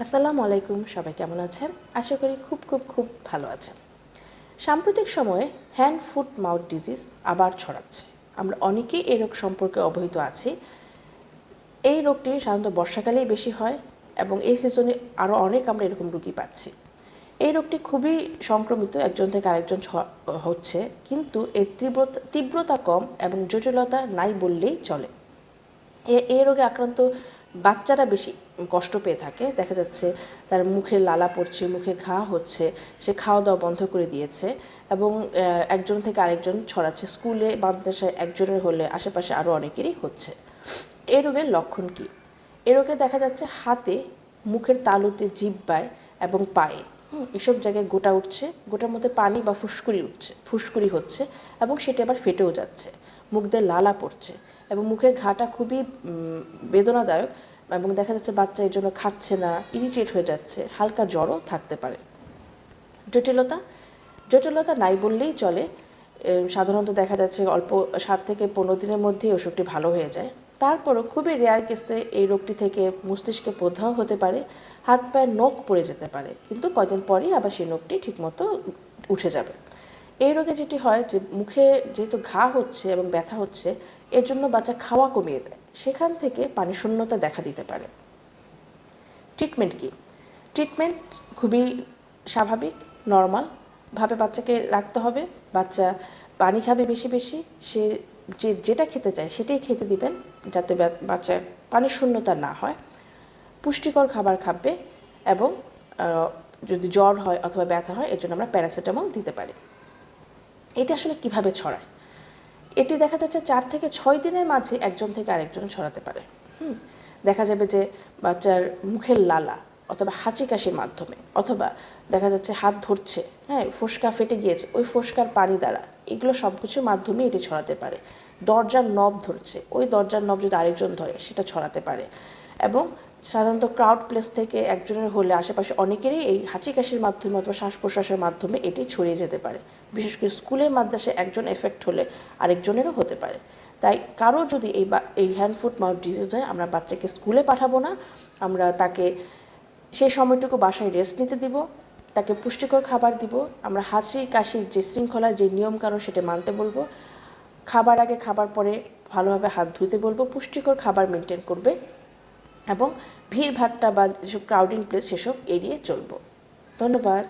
আসসালামু আলাইকুম, সবাই কেমন আছেন? আশা করি খুব খুব খুব ভালো আছেন। সাম্প্রতিক সময়ে হ্যান্ড ফুট মাউথ ডিজিজ আবার ছড়াচ্ছে। আমরা অনেকেই এই রোগ সম্পর্কে অবহিত আছি। এই রোগটি সাধারণত বর্ষাকালেই বেশি হয় এবং এই সিজনে আরও অনেক আমরা এরকম রোগী পাচ্ছি। এই রোগটি খুবই সংক্রমিত, একজন থেকে আরেকজন হচ্ছে, কিন্তু এর তীব্রতা তীব্রতা কম এবং জটিলতা নাই বললেই চলে। এ- এই রোগে আক্রান্ত বাচ্চারা বেশি কষ্ট পেয়ে থাকে। দেখা যাচ্ছে তার মুখে লালা পড়ছে, মুখে ঘা হচ্ছে, সে খাওয়া দাওয়া বন্ধ করে দিয়েছে এবং একজন থেকে আরেকজন ছড়াচ্ছে। স্কুলে, মাদ্রাসায় একজনের হলে আশেপাশে আরও অনেকেরই হচ্ছে। এই রোগের লক্ষণ কী? এ রোগে দেখা যাচ্ছে হাতে মুখের তালুতে জিব্বায় এবং পায়ে। এসব জায়গায় গোটা উঠছে, গোটার মধ্যে পানি বা ফুসকুড়ি উঠছে, ফুসকুড়ি হচ্ছে এবং সেটা আবার ফেটেও যাচ্ছে। মুখ দিয়ে লালা পড়ছে। এবং মুখের ঘাটা খুবই বেদনাদায়ক এবং দেখা যাচ্ছে বাচ্চা এই জন্য খাচ্ছে না ইরিটেট হয়ে যাচ্ছে, হালকা জ্বরও থাকতে পারে। জটিলতা? জটিলতা নাই বললেই চলে। সাধারণত দেখা যাচ্ছে অল্প সাত থেকে পনেরো দিনের মধ্যেই অসুখটি ভালো হয়ে যায়। তারপরও খুবই রেয়ার কেসে এই রোগটি থেকে মস্তিষ্কে প্রদাহ হতে পারে হাত পায়ের নখ পড়ে যেতে পারে, কিন্তু কয়দিন পরেই আবার সেই নখটি ঠিকমতো উঠে যাবে। এই রোগে যেটি হয় যে মুখে যেহেতু ঘা হচ্ছে এবং ব্যথা হচ্ছে, এর জন্য বাচ্চা খাওয়া কমিয়ে দেয়। সেখান থেকে পানি শূন্যতা দেখা দিতে পারে। ট্রিটমেন্ট কি? ট্রিটমেন্ট খুবই স্বাভাবিক নর্মাল ভাবে বাচ্চাকে রাখতে হবে। বাচ্চা পানি খাবে বেশি বেশি। সে যে যেটা খেতে চায় সেটাই খেতে দিবেন যাতে বাচ্চার পানি শূন্যতা না হয়। পুষ্টিকর খাবার খাবে এবং যদি জ্বর হয় অথবা ব্যথা হয়, এর জন্য আমরা প্যারাসিটামল দিতে পারি। এটা আসলে কীভাবে ছড়ায়? এটি দেখা যাচ্ছে চার থেকে ছয় দিনের মাঝে একজন থেকে আরেকজন ছড়াতে পারে। হুম, দেখা যাবে যে বাচ্চার মুখের লালা অথবা হাঁচি কাশির মাধ্যমে অথবা দেখা যাচ্ছে হাত ধরছে হ্যাঁ ফোসকা ফেটে গিয়েছে, ওই ফোসকার পানি দ্বারা এগুলো সব কিছুর মাধ্যমে এটি ছড়াতে পারে। দরজার নব ধরছে, ওই দরজার নব যদি আরেকজন ধরে সেটা ছড়াতে পারে। এবং সাধারণত ক্রাউড প্লেস থেকে একজনের হলে আশেপাশে অনেকেরই এই হাঁচি কাশির মাধ্যমে অথবা শ্বাস প্রশ্বাসের মাধ্যমে এটি ছড়িয়ে যেতে পারে। বিশেষ করে স্কুলের মাদ্রাসে একজন এফেক্ট হলে আরেকজনেরও হতে পারে। তাই কারও যদি এই এই হ্যান্ড ফুট মাউথ ডিজিজ হয়, আমরা বাচ্চাকে স্কুলে পাঠাবো না। আমরা তাকে সেই সময়টুকু বাসায় রেস্ট নিতে দিব, তাকে পুষ্টিকর খাবার দিব। আমরা হাসি কাশির যে শৃঙ্খলা, যে নিয়মকানুন সেটা মানতে বলব। খাবার আগে খাবার পরে ভালোভাবে হাত ধুতে বলব। পুষ্টিকর খাবার মেনটেন করবে। এবং ভিড়ভাট্টা বা যেসব ক্রাউডিং প্লেস সেসব এড়িয়ে চলবো। ধন্যবাদ।